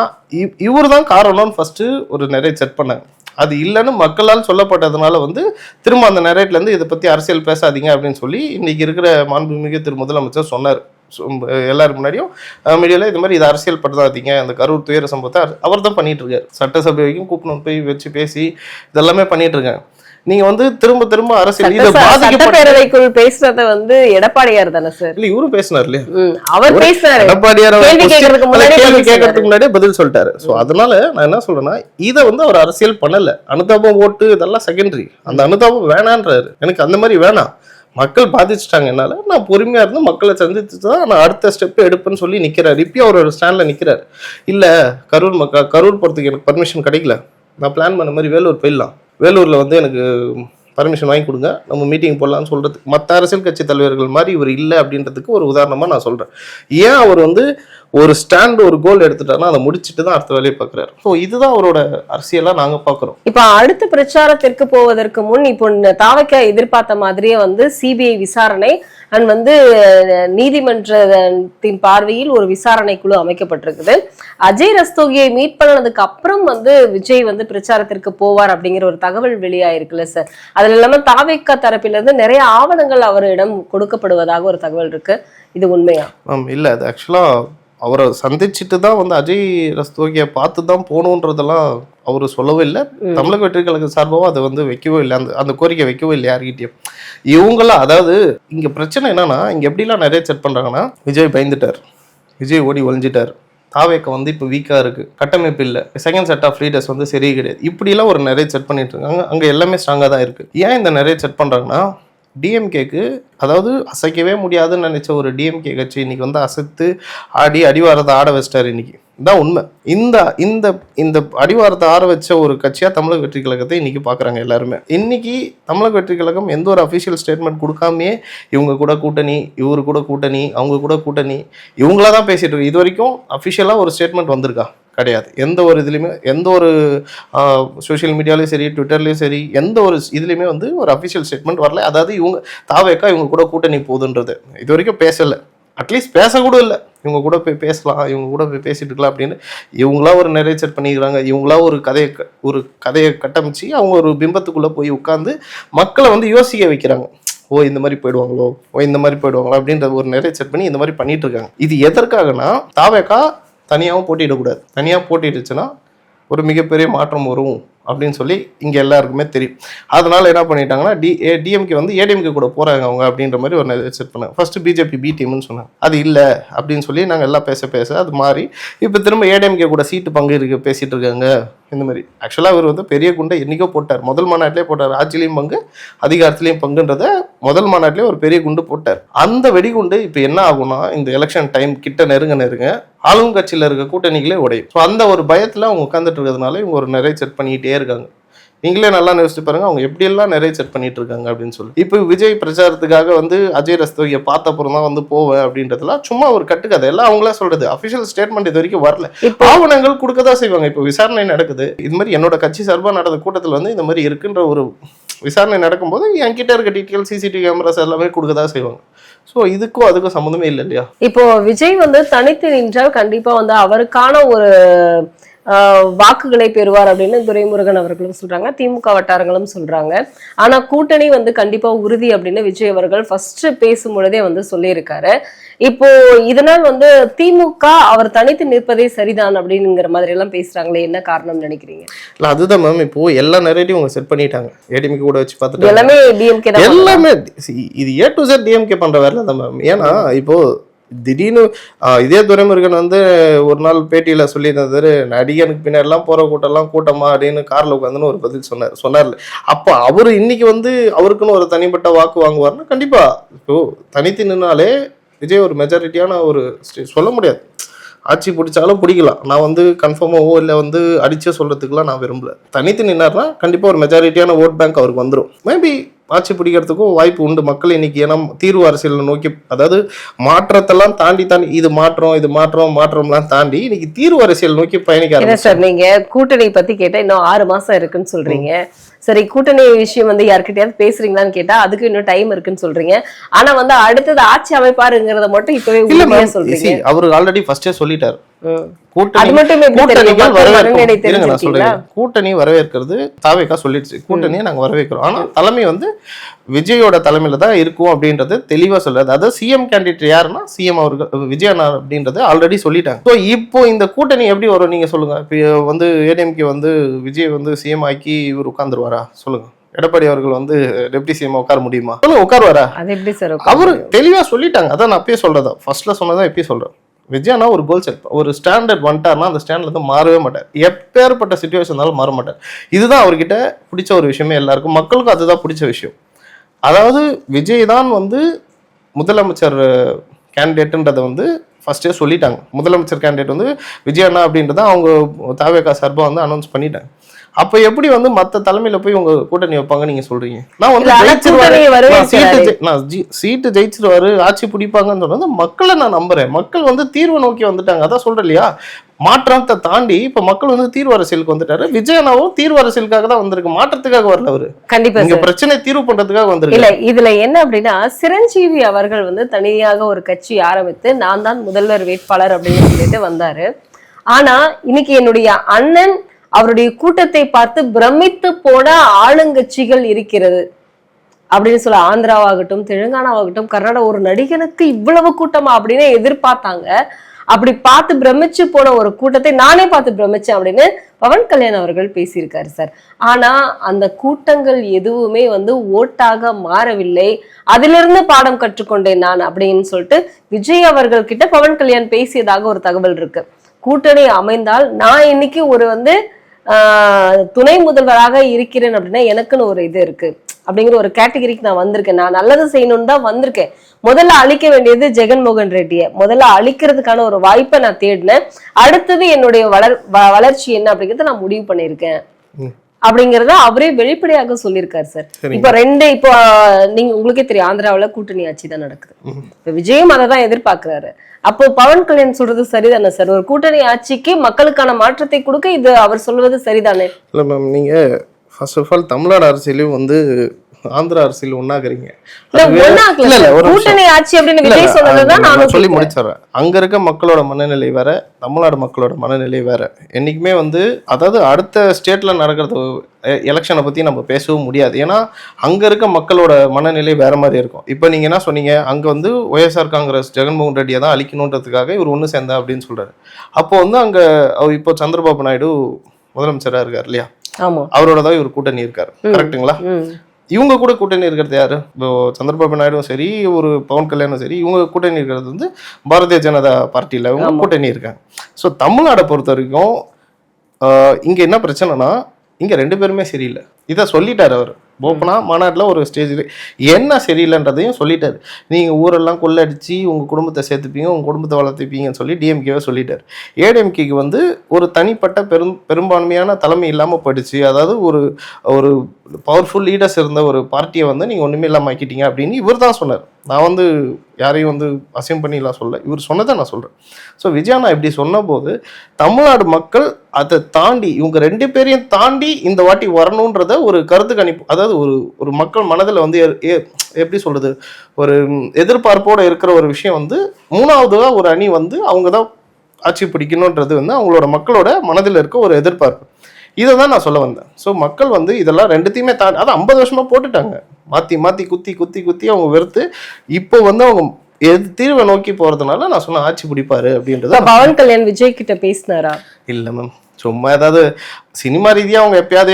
இவர் தான் காரணம்னு ஃபர்ஸ்ட் ஒரு நிறைய செட் பண்ணாங்க. அது இல்லைன்னு மக்களால் சொல்லப்பட்டதுனால வந்து திரும்ப அந்த நிறையட்ல இருந்து இதை பத்தி அரசியல் பேசாதீங்க அப்படின்னு சொல்லி இன்னைக்கு இருக்கிற மாண்புமிகு திரு முதலமைச்சர் சொன்னார். எல்லாரும் முன்னாடியும் மீடியாவில் இது மாதிரி இது அரசியல் படுத்தாதீங்க. அந்த கரூர் துயர சம்பவத்தை அவர் தான் பண்ணிட்டு இருக்காரு. சட்டசபை வரைக்கும் கூப்பிட்டு போய் வச்சு பேசி இதெல்லாமே பண்ணிட்டு இருக்காங்க நீங்க வந்து திரும்ப திரும்ப அரசியல் இதை சட்டப்பேரவைக்குள் பேசுறத வந்து எடப்பாடியார் தானே சார்? இல்ல இவரும் பேசினார் இல்லையா. அவர் பேசினாரு. எடப்பாடியார் கேள்வி கேட்கறதுக்கு முன்னாடியே பதில் சொல்லிட்டாரு. சோ அதனால நான் என்ன சொல்றேன்னா இதை வந்து அவர் அரசியல் பண்ணல. அனுதாபம் ஓட்டு இதெல்லாம் செகண்டரி அந்த அனுதாபம் வேணான்றாரு. எனக்கு அந்த மாதிரி வேணாம். மக்கள் பாதிச்சுட்டாங்க என்னால. நான் பொறுமையா இருந்து மக்களை சந்திச்சு தான் நான் அடுத்த ஸ்டெப் எடுப்பேன்னு சொல்லி நிக்கிறாரு. இப்பயும் அவர் ஒரு ஸ்டாண்ட்ல நிக்கிறாரு. இல்ல கரூர் மக்கள் கரூர் போறதுக்கு எனக்கு பர்மிஷன் கிடைக்கல. நான் பிளான் பண்ண மாதிரி வேலூர் போயிடலாம். வேலூரில் வந்து எனக்கு பர்மிஷன் வாங்கி கொடுங்க. நம்ம மீட்டிங் போடலாம்னு சொல்கிறதுக்கு மற்ற அரசியல் கட்சி தலைவர்கள் மாதிரி இவர் இல்லை அப்படின்றதுக்கு ஒரு உதாரணமாக நான் சொல்கிறேன் ஏன் அவர் வந்து ஒரு ஸ்டாண்ட் ஒரு கோல் எடுத்துட்டாருன்னா அதை முடிச்சுட்டு தான் அடுத்த வேலையை பார்க்குறாரு. ஸோ இதுதான் அவரோட அரசியலா நாங்க பார்க்குறோம். இப்ப அடுத்த பிரச்சாரத்திற்கு போவதற்கு முன் இப்போ தாவக்க எதிர்பார்த்த மாதிரியே வந்து சிபிஐ விசாரணை அண்ட் வந்து நீதிமன்றத்தின் பார்வையில் ஒரு விசாரணை குழு அமைக்கப்பட்டிருக்குது. அஜய் ரஸ்தோகியை மீட் பண்ணதுக்கு அப்புறம் வந்து விஜய் வந்து பிரச்சாரத்திற்கு போவார் அப்படிங்கிற ஒரு தகவல் வெளியாயிருக்குல்ல சார் அதுல இல்லாம தாவேக்கா தரப்பில இருந்து நிறைய ஆவணங்கள் அவரிடம் கொடுக்கப்படுவதாக ஒரு தகவல் இருக்கு. இது உண்மையா? மேம் இல்லை அது ஆக்சுவலாக அவரை சந்திச்சுட்டு தான் வந்து அஜய் ரஸ்தோகியை பார்த்து தான் போகணுன்றதெல்லாம் அவர் சொல்லவே இல்லை. தமிழக வெற்றி கழக சார்பாகவும் அதை வந்து வைக்கவே இல்லை. அந்த அந்த கோரிக்கை வைக்கவே இல்லை யார்கிட்டயும். இவங்களாம் அதாவது இங்க பிரச்சனை என்னன்னா இங்க எப்படிலாம் நிறைய செட் பண்றாங்கன்னா விஜய் பயந்துட்டார். விஜய் ஓடி ஒளிஞ்சிட்டார். தாவேக்க வந்து இப்போ வீக்காக இருக்குது கட்டமைப்பு இல்லை. செகண்ட் செட் ஆஃப் லீடர்ஸ் வந்து சரி கிடையாது. இப்படிலாம் ஒரு நிறைய செட் பண்ணிட்டு இருக்காங்க. அங்கே எல்லாமே ஸ்ட்ராங்காக தான் இருக்குது ஏன் இந்த நிறைய செட் பண்ணுறாங்கன்னா டிஎம்கேக்கு அதாவது அசைக்கவே முடியாதுன்னு நினைச்ச ஒரு டிஎம்கே கட்சி இன்றைக்கி வந்து அசைத்து ஆடி அடிவாரத்தை ஆட வச்சிட்டார் இன்றைக்கி இதான் உண்மை. இந்த இந்த இந்த அடிவாரத்தை ஆட வச்ச ஒரு கட்சியாக தமிழக வெற்றி கழகத்தை இன்றைக்கி பார்க்குறாங்க எல்லாருமே. இன்னைக்கு தமிழக வெற்றி கழகம் எந்த ஒரு அஃபிஷியல் ஸ்டேட்மெண்ட் கொடுக்காமையே இவங்க கூட கூட்டணி இவர் கூட கூட்டணி அவங்க கூட கூட்டணி இவங்களா தான் பேசிட்டு இருக்கு. இது வரைக்கும் அஃபிஷியலாக ஒரு ஸ்டேட்மெண்ட் வந்திருக்கா? கிடையாது. எந்த ஒரு இதுலேயுமே எந்த ஒரு சோஷியல் மீடியாலையும் சரி ட்விட்டர்லேயும் சரி எந்த ஒரு இதுலேயுமே வந்து ஒரு அஃபிஷியல் ஸ்டேட்மெண்ட் வரல. அதாவது இவங்க தாவேக்கா இவங்க கூட கூட்டணி போகுதுன்றது இது வரைக்கும் பேசலை. அட்லீஸ்ட் பேசக்கூட இல்லை. இவங்க கூட போய் பேசலாம் இவங்க கூட போய் பேசிட்டு இருக்கலாம் அப்படின்னு. இவங்களா ஒரு நெரேச்சர் பண்ணிக்கிறாங்க இவங்களா ஒரு கதையை க- ஒரு கதையை கட்டமைச்சு அவங்க ஒரு பிம்பத்துக்குள்ளே போய் உட்காந்து மக்களை வந்து யோசிக்க வைக்கிறாங்க. ஓ இந்த மாதிரி போயிடுவாங்களோ? ஓ இந்த மாதிரி போயிடுவாங்களோ? அப்படின்ற ஒரு நெரேச்சர் பண்ணி இந்த மாதிரி பண்ணிட்டு இருக்காங்க. இது எதற்காகனா தாவேக்கா தனியாகவும் போட்டியிடக்கூடாது தனியாக போட்டிடுச்சுன்னா ஒரு மிகப்பெரிய மாற்றம் வரும் அப்படின்னு சொல்லி இங்கே எல்லாருக்குமே தெரியும். அதனால என்ன பண்ணிட்டாங்கன்னா டி ஏ டிஎம்கே வந்து ஏடிஎம்கே கூட போகிறாங்க அவங்க அப்படின்ற மாதிரி ஒரு செட் பண்ணாங்க. ஃபஸ்ட்டு பிஜேபி பி டீம்னு சொன்னாங்க. அது இல்லை அப்படின்னு சொல்லி நாங்கள் எல்லாம் பேச பேச அது மாறி இப்போ திரும்ப ஏடிஎம்கே கூட சீட்டு பங்கு இருக்கு பேசிகிட்டு இருக்காங்க. இந்த மாதிரி. ஆக்சுவலாக அவர் வந்து பெரிய குண்டை என்றைக்கோ போட்டார். முதல் மாநாட்டிலே போட்டார். ஆட்சிலையும் பங்கு அதிகாரத்திலையும் பங்குன்றத முதல் மாநாட்டிலே ஒரு பெரிய குண்டு போட்டார். அந்த வெடிகுண்டு இப்போ என்ன ஆகும்னா இந்த எலெக்ஷன் டைம் கிட்ட நெருங்க நெருங்க ஆளும் கட்சியில் இருக்க கூட்டணிகளே உடையும். ஸோ அந்த ஒரு பயத்தில் அவங்க உட்காந்துட்டு இருக்கிறதுனால இவங்க ஒரு நிறைய செட் பண்ணிக்கிட்டே இருக்காங்க. நீங்களே நல்லா யோசிச்சு பாருங்க அவங்க எப்படியெல்லாம் நிறைய செட் பண்ணிட்டு இருக்காங்க அப்படின்னு சொல்லி. இப்போ விஜய் பிரச்சாரத்துக்காக வந்து அஜய் ரஸ்தோகியை பார்த்த அப்புறம் தான் வந்து போவேன் அப்படின்றதுலாம் சும்மா ஒரு கட்டுக்கதை. எல்லாம் அவங்களே சொல்றது. அஃபிஷியல் ஸ்டேட்மெண்ட் இது வரைக்கும் வரல. ஆவணங்கள் கொடுக்க தான் செய்வாங்க. இப்போ விசாரணை நடக்குது. இது மாதிரி என்னோட கட்சி சார்பாக நடந்த கூட்டத்தில் வந்து இந்த மாதிரி இருக்குன்ற ஒரு விசாரணை நடக்கும்போது என்கிட்ட இருக்க டீட்டெயில் சிசிடிவி கேமராஸ் எல்லாமே கொடுக்க தான் செய்வாங்க. ஸோ இதுக்கும் அதுக்கும் சம்மந்தமே இல்லை இல்லையா? இப்போ விஜய் வந்து தனித்து நின்றால் கண்டிப்பாக வந்து அவருக்கான ஒரு வாக்குகளை பெறுவார் அப்படின்னு துரைமுருகன் அவர்களும் சொல்றாங்க. திமுக வட்டாரங்களும் சொல்றாங்க. ஆனா கூட்டணி வந்து கண்டிப்பா உறுதி அப்படின்னு விஜய் அவர்கள் ஃபர்ஸ்ட் பேசும் பொழுதே வந்து சொல்லியிருக்காரு. இப்போ இதனால் வந்து திமுக அவர் தனித்து நிற்பதே சரிதான் அப்படிங்கிற மாதிரி எல்லாம் பேசுறாங்களே என்ன காரணம் நினைக்கிறீங்க? இல்லை அதுதான் மேம் இப்போ எல்லா நேரடியும் அவங்க செட் பண்ணிட்டாங்க. ஏடிஎம்கே கூட வச்சு பார்த்துட்டு எல்லாமே டிஎம்கே எல்லாமே இது ஏ டு Z டிஎம்கே பண்ற வேலை தான் மேம் ஏன்னா இப்போ திடீர்னு இதே துரைமுருகன் வந்து ஒரு நாள் பேட்டியில் சொல்லியிருந்தாரு நடிகனுக்கு பின்னாடிலாம் போகிற கூட்டம்லாம் கூட்டமா? அப்படின்னு காரில் உட்காந்துன்னு ஒரு பதில் சொன்னார் சொன்னார்ல. அப்போ அவர் இன்னைக்கு வந்து அவருக்குன்னு ஒரு தனிப்பட்ட வாக்கு வாங்குவார்னா கண்டிப்பாக இப்போ தனித்து நின்னாலே விஜய் ஒரு மெஜாரிட்டியான ஒரு ஸ்டே- சொல்ல முடியாது. ஆட்சி பிடிச்சாலும் பிடிக்கலாம். நான் வந்து கன்ஃபார்மாவோ இல்லை வந்து அடிச்சே சொல்றதுக்குலாம் நான் விரும்பல. தனித்து நின்னார்னா கண்டிப்பாக ஒரு மெஜாரிட்டியான ஓட் பேங்க் அவருக்கு வந்துடும் மேபி ஆட்சி பிடிக்கிறதுக்கும் வாய்ப்பு உண்டு. மக்கள் இன்னைக்கு ஏன்னா தீர்வு அரசியலை நோக்கி அதாவது மாற்றத்தெல்லாம் தாண்டி தாண்டி இது மாற்றம் இது மாற்றம் மாற்றம்லாம் தாண்டி இன்னைக்கு தீர்வு அரசியல் நோக்கி பயணிக்க சார் நீங்க கூட்டணி பத்தி கேட்டா இன்னும் ஆறு மாசம் இருக்குன்னு சொல்றீங்க. சரி கூட்டணி விஷயம் வந்து யார்கிட்டயாவது பேசுறீங்களான்னு கேட்டா அதுக்கு இன்னும் டைம் இருக்குன்னு சொல்றீங்க. ஆனா வந்து அடுத்தது ஆட்சி அமைப்பாருங்கிறத மட்டும் இப்பவே சொல்றீங்க. அவர் ஆல்ரெடி ஃபர்ஸ்டே சொல்லிட்டார். கூட்டணி வரவேற்கிறது தாவேக்கா சொல்லிடுச்சு. கூட்டணியை நாங்க வரவேற்கிறோம். ஆனா தலைமை வந்து விஜயோட தலைமையில தான் இருக்கும் அப்படின்றது தெளிவா சொல்லுது அதாவது சிஎம் கேண்டிடேட் யாருன்னா சிஎம் அவர்கள் விஜய் அண்ணா அப்படின்றது ஆல்ரெடி சொல்லிட்டாங்க. ஸோ இப்போ இந்த கூட்டணி எப்படி வரும்? நீங்க சொல்லுங்க. இப்போ வந்து ஏடிஎம்கே வந்து விஜய் வந்து சிஎம் ஆக்கி இவர் உட்காந்துருவாரா சொல்லுங்க. எடப்பாடி அவர்கள் வந்து டெப்டி சிஎம் உட்கார முடியுமா? சொல்லுங்க உட்காருவாரா? அவரு தெளிவா சொல்லிட்டாங்க. அதான் நான் அப்பயே சொல்றதா ஃபர்ஸ்ட்ல சொன்னதா இப்பயே சொல்றேன். விஜயனா ஒரு கோல் செட் ஒரு ஸ்டாண்டர்ட் வந்துட்டார்னா அந்த ஸ்டாண்டில் வந்து மாறவே மாட்டார். எப்பேற்பட்ட சுச்சுவேஷன் இருந்தாலும் மாற மாட்டார். இதுதான் அவர்கிட்ட பிடிச்ச ஒரு விஷயமே எல்லாருக்கும். மக்களுக்கும் அதுதான் பிடிச்ச விஷயம். அதாவது விஜய் தான் வந்து முதலமைச்சர் கேண்டிடேட்டுன்றதை வந்து ஃபஸ்ட்டே சொல்லிட்டாங்க. முதலமைச்சர் கேண்டிடேட் வந்து விஜய் அண்ணா அப்படின்றத அவங்க தாவேகா சார்பாக வந்து அனௌன்ஸ் பண்ணிட்டாங்க. அப்போ எப்படி வந்து மற்ற தலைமையில போய் உங்க கூட்டணி வைப்பாங்க நீங்க சொல்றீங்க? நான் வந்து ஜெயிச்சிருவாரு. நான் சீட்டு ஜெயிச்சிருவாரு ஆட்சி பிடிப்பாங்கன்னு சொன்னது மக்களை நான் நம்புறேன். மக்கள் வந்து தீர்வை நோக்கி வந்துட்டாங்க. அதான் சொல்றேன் இல்லையா? மாற்றத்தை தாண்டி இப்ப மக்கள் வந்து தீர்வு அரசியலுக்கு வந்துட்டாரு. விஜயனாவும் தீர்வு அரசியலுக்காக தான் வந்திருக்கு. மாற்றத்துக்காக வரல அவரு. கண்டிப்பா இங்க பிரச்சனை தீர்வு பண்றதுக்காக வந்திருக்கு. இல்ல இதுல என்ன அப்படின்னா சிரஞ்சீவி அவர்கள் வந்து தனியாக ஒரு கட்சி ஆரம்பித்து நான் தான் முதல்வர் வேட்பாளர் அப்படின்னு சொல்லிட்டு வந்தாரு. ஆனா இன்னைக்கு என்னுடைய அண்ணன் அவருடைய கூட்டத்தை பார்த்து பிரமித்து போன ஆளுங்கட்சிகள் இருக்கிறது. அப்படின்னு சொல்ல ஆந்திராவாகட்டும் தெலுங்கானாவாகட்டும் கர்நாடகா ஒரு நடிகனுக்கு இவ்வளவு கூட்டமா அப்படின்னு எதிர்பார்த்தாங்க. அப்படி பார்த்து பிரமிச்சு போன ஒரு கூட்டத்தை நானே பார்த்து பிரமிச்சேன் அப்படின்னு பவன் கல்யாண் அவர்கள் பேசியிருக்காரு சார். ஆனா அந்த கூட்டங்கள் எதுவுமே வந்து ஓட்டாக மாறவில்லை. அதிலிருந்து பாடம் கற்றுக்கொண்டேன் நான் அப்படின்னு சொல்லிட்டு விஜய் அவர்கள் கிட்ட பவன் கல்யாண் பேசியதாக ஒரு தகவல் இருக்கு. கூட்டணி அமைந்தால் நான் இன்னைக்கு ஒரு வந்து துணை முதல்வராக இருக்கிறேன் அப்படின்னா எனக்குன்னு ஒரு இது இருக்கு. அப்படிங்கிற ஒரு கேட்டகரிக்கு நான் வந்திருக்கேன். நான் நல்லது செய்யணும்னு தான் வந்திருக்கேன். முதல்ல அழிக்க வேண்டியது ஜெகன்மோகன் ரெட்டியை. முதல்ல அழிக்கிறதுக்கான ஒரு வாய்ப்பை நான் தேடினேன். அடுத்தது என்னுடைய வளர் வ- வளர்ச்சி என்ன அப்படிங்கறத நான் முடிவு பண்ணியிருக்கேன். அப்படிங்கறத அவரே வெளிப்படையாக சொல்லியிருக்காரு சார். இப்போ ரெண்டு இப்போ நீங்க உங்களுக்கே தெரியும் ஆந்திராவுல கூட்டணி ஆட்சி தான் நடக்குது. இப்ப விஜயும் அதை தான் எதிர்பார்க்கிறாரு. அப்போ பவன் கல்யாண் சொல்றது சரிதானே சார்? ஒரு கூட்டணி ஆட்சிக்கு மக்களுக்கான மாற்றத்தை கொடுக்க இது அவர் சொல்வது சரிதானே? இல்லை மேம் நீங்கள் ஃபர்ஸ்ட் ஆஃப் ஆல் தமிழ்நாடு அரசியலையும் வந்து ஆந்திரா அரசியல் நான் சொல்லி. முடிச்சிடுறேன். அங்க இருக்க மக்களோட மனநிலை வேற தமிழ்நாடு மக்களோட மனநிலை வேற. என்னைக்குமே வந்து அதாவது அடுத்த ஸ்டேட்ல நடக்கிறது எலெக்ஷனை பத்தி நம்ம பேசவும் முடியாது. ஏன்னா அங்க இருக்க மக்களோட மனநிலை வேற மாதிரி இருக்கும். இப்போ நீங்க என்ன சொன்னீங்க? அங்க வந்து ஒய்எஸ்ஆர் காங்கிரஸ் ஜெகன்மோகன் ரெட்டியை தான் அழிக்கணுன்றதுக்காக இவர் ஒன்று சேர்ந்தா அப்படின்னு சொல்றாரு. அப்போ வந்து அங்க அவர் இப்போ சந்திரபாபு நாயுடு முதலமைச்சரா இருக்கார் இல்லையா? ஆமா. அவரோட தான் இவர் கூட்டணி இருக்காரு. கரெக்ட்டுங்களா ம். இவங்க கூட கூட்டணி இருக்கிறது யாரு? இப்போ சந்திரபாபு நாயுடும் சரி ஒரு பவன் கல்யாணும் சரி இவங்க கூட்டணி இருக்கிறது வந்து பாரதிய ஜனதா பார்ட்டியில் இவங்க. கூட்டணி இருக்காங்க. ஸோ தமிழ்நாடை பொறுத்த வரைக்கும் இங்க என்ன பிரச்சனைனா இங்க ரெண்டு பேருமே சரியில்லை. இதை சொல்லிட்டாரு அவர். ஓப்பனா மாநாட்டில் ஒரு ஸ்டேஜ் என்ன சரியில்லைன்றதையும் சொல்லிட்டாரு. நீங்கள் ஊரெல்லாம் கொள்ளடிச்சு உங்கள் குடும்பத்தை சேர்த்துப்பீங்க உங்கள் குடும்பத்தை வளர்த்துப்பீங்கன்னு சொல்லி டிஎம்கேவை சொல்லிட்டார். ஏடிஎம்கேக்கு வந்து ஒரு தனிப்பட்ட பெரும் பெரும்பான்மையான தலைமை இல்லாமல் போயிடுச்சு. அதாவது ஒரு ஒரு பவர்ஃபுல் லீடர்ஸ் இருந்த ஒரு பார்ட்டியை வந்து நீங்கள் ஒன்றுமே இல்லாமல் ஆக்கிட்டீங்க அப்படின்னு இவர் தான் சொன்னார். நான் வந்து யாரையும் வந்து அசியம் பண்ணிலாம் சொல்ல இவர் சொன்னதை நான் சொல்கிறேன் ஸோ விஜயானா இப்படி சொன்னபோது தமிழ்நாடு மக்கள் அதை தாண்டி இவங்க ரெண்டு பேரையும் தாண்டி இந்த வாட்டி வரணுன்றத ஒரு கருத்து கணிப்பு அதாவது ஒரு ஒரு மக்கள் மனதில் வந்து எப்படி சொல்கிறது ஒரு எதிர்பார்ப்போடு இருக்கிற ஒரு விஷயம் வந்து மூணாவதாக ஒரு அணி வந்து அவங்க தான் ஆட்சி பிடிக்கணுன்றது வந்து அவங்களோட மக்களோட மனதில் இருக்க ஒரு எதிர்பார்ப்பு. இதை தான் நான் சொல்ல வந்தேன். ஸோ மக்கள் வந்து இதெல்லாம் ரெண்டுத்தையுமே தாண்டி அது ஐம்பது வருஷமாக போட்டுட்டாங்க. மாற்றி மாற்றி குத்தி குத்தி குத்தி அவங்க வெறுத்து இப்போ வந்து அவங்க எது தீர்வை நோக்கி போகிறதுனால நான் சொன்ன ஆட்சி பிடிப்பாரு அப்படின்றத பவன் கல்யாண் விஜய் கிட்ட பேசினாரா? இல்லை மேம் சும்மா ஏதாவது சினிமா ரீதியாக அவங்க எப்பயாவது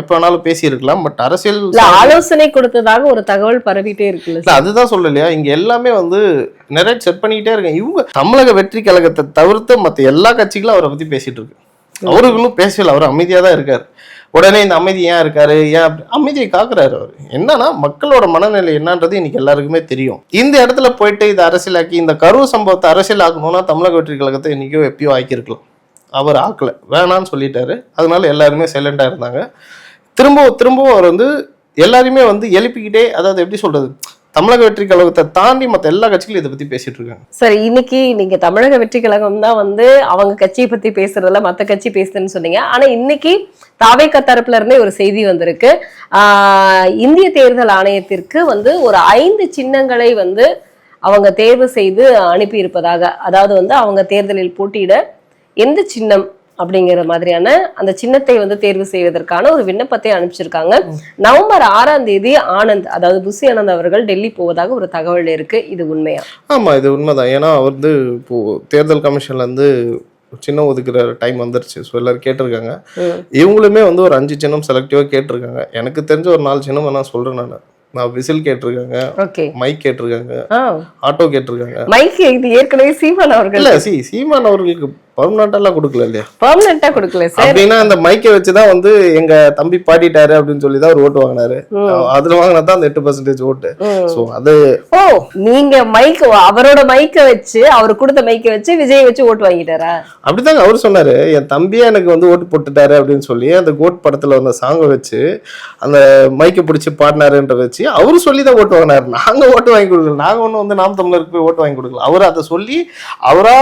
எப்ப வேணாலும் பேசியிருக்கலாம் பட் அரசியல் ஆலோசனை கொடுத்ததாக ஒரு தகவல் பரவிட்டே இருக்குல்ல அதுதான் சொல்லலையா? இங்க எல்லாமே வந்து நிறைய செட் பண்ணிக்கிட்டே இருக்காங்க இவங்க தமிழக வெற்றி கழகத்தை தவிர்த்து மத்த எல்லா கட்சிகளும் அவரை பத்தி பேசிட்டு இருக்கு. அவர்களும் பேசல அவர் அமைதியாக தான் இருக்கார். உடனே இந்த அமைதி ஏன் இருக்காரு? ஏன் அமைதியை காக்குறாரு அவர். என்னன்னா மக்களோட மனநிலை என்னன்றது இன்னைக்கு எல்லாருக்குமே தெரியும். இந்த இடத்துல போயிட்டு இதை அரசியலாக்கி இந்த கரூர் சம்பவத்தை அரசியலாக்கணும்னா தமிழக வெற்றி கழகத்தை இன்னைக்கோ எப்பயோ ஆக்கியிருக்கலாம். அவர் ஆக்கல. வேணான்னு சொல்லிட்டாரு. அதனால எல்லாருமே சைலண்டாக இருந்தாங்க. திரும்பவும் திரும்பவும் அவர் வந்து எல்லாருமே வந்து எழுப்பிக்கிட்டே அதாவது எப்படி சொல்றது? தமிழக வெற்றி கழகத்தை தாண்டி மற்ற எல்லா கட்சிகளும் இதை பத்தி பேசிட்டு இருக்காங்க. சார் இன்னைக்கு நீங்க தமிழக வெற்றி கழகம் தான் வந்து அவங்க கட்சியை பத்தி பேசுறதுல மற்ற கட்சி பேசுதுன்னு சொன்னீங்க. ஆனா இன்னைக்கு தாவேக தரப்புல இருந்தே ஒரு செய்தி வந்திருக்கு. இந்திய தேர்தல் ஆணையத்திற்கு வந்து ஒரு ஐந்து சின்னங்களை வந்து அவங்க தேர்வு செய்து அனுப்பி இருப்பதாக அதாவது வந்து அவங்க தேர்தலில் போட்டியிட எந்த சின்னம் அப்படிங்கிற மாதிரியான அந்த சின்னத்தை வந்து தேர்வு செய்வதற்கான ஒரு விண்ணப்பத்தை அனுப்பிச்சிருக்காங்க. நவம்பர் ஆறாம் தேதி ஆனந்த் அதாவது புசி ஆனந்த் அவர்கள் டெல்லி போவதாக ஒரு தகவல் இருக்கு. இது உண்மையா? ஆமா இது உண்மைதான். ஏன்னா அவர் வந்து இப்போ தேர்தல் கமிஷன்ல இருந்து சின்னம் ஒதுக்குற டைம் வந்துருச்சு. ஸோ எல்லாரும் கேட்டிருக்காங்க. இவங்களுமே வந்து ஒரு அஞ்சு சின்னம் செலக்டிவாக கேட்டிருக்காங்க. எனக்கு தெரிஞ்ச ஒரு நாலு சின்னம் நான் சொல்றேன் நான். நான் விசில் கேட்டிருக்காங்க. மைக் கேட்டிருக்காங்க. ஆட்டோ கேட்டிருக்காங்க. மைக் இது ஏற்கனவே சீமான் அவர்கள் இல்ல சி சீமான் அவர்களுக்கு பர்மனண்டெல்லாம் கொடுக்கல இல்லையா? பெர்மனண்டா கொடுக்கல சார் அப்படின்னா அந்த மைக்கை வச்சுதான் வந்து எங்க தம்பி பாடிட்டாரு அப்படின்னு சொல்லி தான் ஒரு ஓட்டு வாங்கினாரு. அதுல வாங்கினா தான் அந்த எட்டு பர்சன்டேஜ் ஓட்டு. ஸோ அது ஓ நீங்க மைக் அவரோட மைக்க வச்சு அவர் கொடுத்த மைக்க வச்சு விஜய் வச்சு ஓட்டு வாங்கிட்டாரா? அப்படிதாங்க அவர் சொன்னாரு. என் தம்பியே எனக்கு வந்து ஓட்டு போட்டுட்டாரு அப்படின்னு சொல்லி அந்த கோட் படத்துல வந்த சாங்கை வச்சு அந்த மைக்கை பிடிச்சி பாடினாருன்ற வச்சு அவரு சொல்லி தான் ஓட்டு வாங்கினாரு. நாங்க ஓட்டு வாங்கி கொடுக்கல. நாங்க ஒன்றும் வந்து நாம் தமிழருக்கு போய் ஓட்டு வாங்கி கொடுக்கல. அவர் அதை சொல்லி அவரா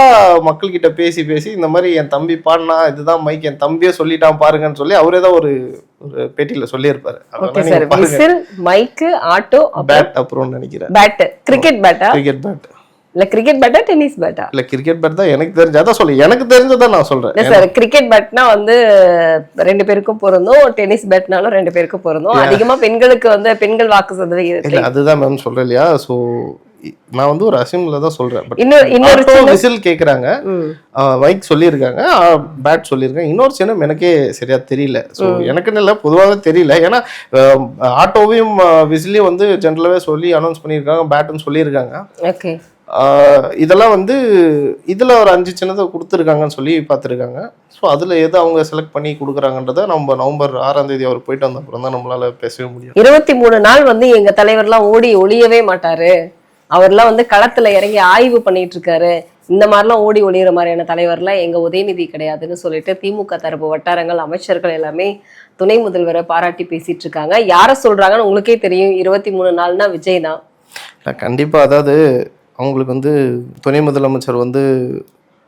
மக்கள்கிட்ட பேசி பேசி இந்த மாதிரி என் தம்பி பாடினா இதுதான் மைக் என் தம்பியே சொல்லிட்டான் பாருங்கன்னு சொல்லி அவரே தான் ஒரு ஒரு பேட்டியில சொல்லியிருப்பாரு. Okay sir whistle mic auto bat அப்புறம் நினைக்கிறேன். பேட் கிரிக்கெட் பேட்டா கிரிக்கெட் பேட் இல்ல கிரிக்கெட் பேட்டா டென்னிஸ் பேட்டா இல்ல கிரிக்கெட் பேட் தான் எனக்கு தெரிஞ்சு அதான் சொல்லு எனக்கு தெரிஞ்சதான் நான் சொல்றேன். சார் கிரிக்கெட் பேட்னா வந்து ரெண்டு பேருக்கும் பொருந்தும். டென்னிஸ் பேட்னாலும் ரெண்டு பேருக்கும் பொருந்தும். அதிகமா பெண்களுக்கு வந்து பெண்கள் வாக்கு இல்ல அதுதான் மேம் சொல்றேன் இல்லையா? இ- நான் வந்து ஒரு அசிம்ல தான் சொல்றேன். பட் இன்னொரு விசில் கேக்குறாங்க. ம். மைக் சொல்லியிருக்காங்க. பேட் சொல்லியிருக்காங்க. இன்னொரு சின்னம் எனக்கே சரியா தெரியல. ஸோ எனக்குன்னு இல்லை பொதுவாக தெரியல. ஏன்னா ஆட்டோவையும் விசிலையும் வந்து ஜென்ரலாகவே சொல்லி அனௌன்ஸ் பண்ணியிருக்காங்க பேட்டும் சொல்லியிருக்காங்க. ஓகே இதெல்லாம் வந்து இதில் ஒரு அஞ்சு சின்னதை கொடுத்துருக்காங்கன்னு சொல்லி பார்த்துருக்காங்க. ஸோ அதில் எது அவங்க செலக்ட் பண்ணி கொடுக்குறாங்கன்றத நம்ம நவம்பர் ஆறாம் தேதி அவர் போயிட்டு வந்த அப்புறம் தான் நம்மளால பேசவே முடியும். இருபத்தி மூணு நாள் வந்து எங்க தலைவர்லாம் ஓடி ஒளியவே மாட்டாரு. அவர்லாம் வந்து களத்துல இறங்கி ஆய்வு பண்ணிட்டு இருக்காரு இந்த மாதிரிலாம் ஓடி ஒளிகிற மாதிரியான தலைவர்லாம் எங்கள் உதயநிதி கிடையாதுன்னு சொல்லிட்டு திமுக தரப்பு வட்டாரங்கள் அமைச்சர்கள் எல்லாமே துணை முதல்வரை பாராட்டி பேசிட்டு இருக்காங்க யாரை சொல்றாங்கன்னு உங்களுக்கே தெரியும். இருபத்தி மூணு நாள்னா விஜய் தான். இல்லை கண்டிப்பாக அதாவது அவங்களுக்கு வந்து துணை முதலமைச்சர் வந்து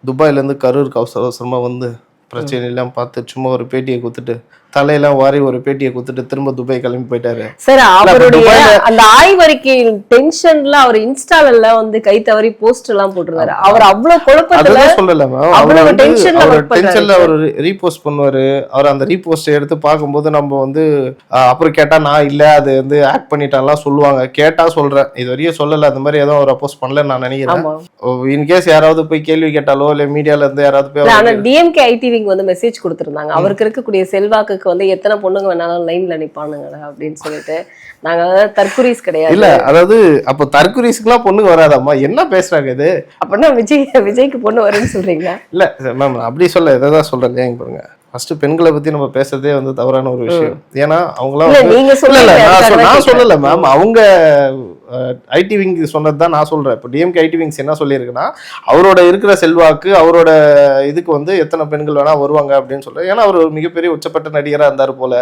துபாயிலேருந்து கரூருக்கு அவசர அவசரமாக வந்து பிரச்சனையெல்லாம் பார்த்து சும்மா ஒரு பேட்டியை கொடுத்துட்டு தலையெல்லாம் வாரி ஒரு பேட்டியை கொடுத்துட்டு திரும்ப துபாய் கிளம்பி போயிட்டாரு. சார் அவருடைய அந்த ஆய்வறிக்கையில் டென்ஷன்ல அவர் இன்ஸ்டால வந்து கை தவறி போஸ்ட் எல்லாம் போட்டிருந்தாரு. அவர் அவ்வளவு குழப்பத்துல சொல்லல அவ்வளவு tensionல அவர் டென்ஷன்ல அவர் ரீபோஸ்ட் பண்ணுவாரு. அவர் அந்த ரீபோஸ்ட் எடுத்து பார்க்கும்போது நம்ம வந்து அப்புறம் கேட்டா நான் இல்ல அது வந்து ஆக்ட் பண்ணிட்டாலாம் சொல்லுவாங்க. கேட்டா சொல்றேன். இது வரையும் சொல்லல. அந்த மாதிரி எதுவும் அவர் அப்போஸ் பண்ணலன்னு நான் நினைக்கிறேன். இன்கேஸ் யாராவது போய் கேள்வி கேட்டாலோ இல்ல மீடியால இருந்து யாராவது போய் டிஎம்கே ஐடிவிக்கு வந்து மெசேஜ் கொடுத்திருந்தாங்க. அவருக்கு இருக்கக்கூடிய செல்வாக்குக்கு வந்து எத்தனை பொண்ணுங்க வேணாலும் லைன்ல நிப்பானுங்க அப்படின்னு சொல்லிட்டு நாங்க தற்குறீஸ் கிடையாது. இல்ல அதாவது அப்போ தற்குறிஸ்க்குலாம் பொண்ணுங்க வராதாம்மா? என்ன பேசுறாங்க இது? அப்படின்னா விஜய் விஜய்க்கு பொண்ணு வரும்னு சொல்றீங்களா? இல்ல மேம் அப்படி சொல்ல இதை தான் சொல்றேன். ஏங்க பாருங்க. ஃபர்ஸ்ட் பெண்களை பத்தி நம்ம பேசுறதே வந்து தவறான ஒரு விஷயம். ஏன்னா அவங்களாம் நீங்க சொல்லுங்க நான் சொல்லல. மேம் அவங்க ஐடி விங் சொன்னது தான் நான் சொல்கிறேன் இப்போ டிஎம்கே ஐடி விங்ஸ் என்ன சொல்லியிருக்குன்னா அவரோட இருக்கிற செல்வாக்கு அவரோட இதுக்கு வந்து எத்தனை பெண்கள் வேணால் வருவாங்க அப்படின்னு சொல்கிறேன் ஏன்னா அவர் ஒரு மிகப்பெரிய உச்சப்பட்ட நடிகராக இருந்தார் போல.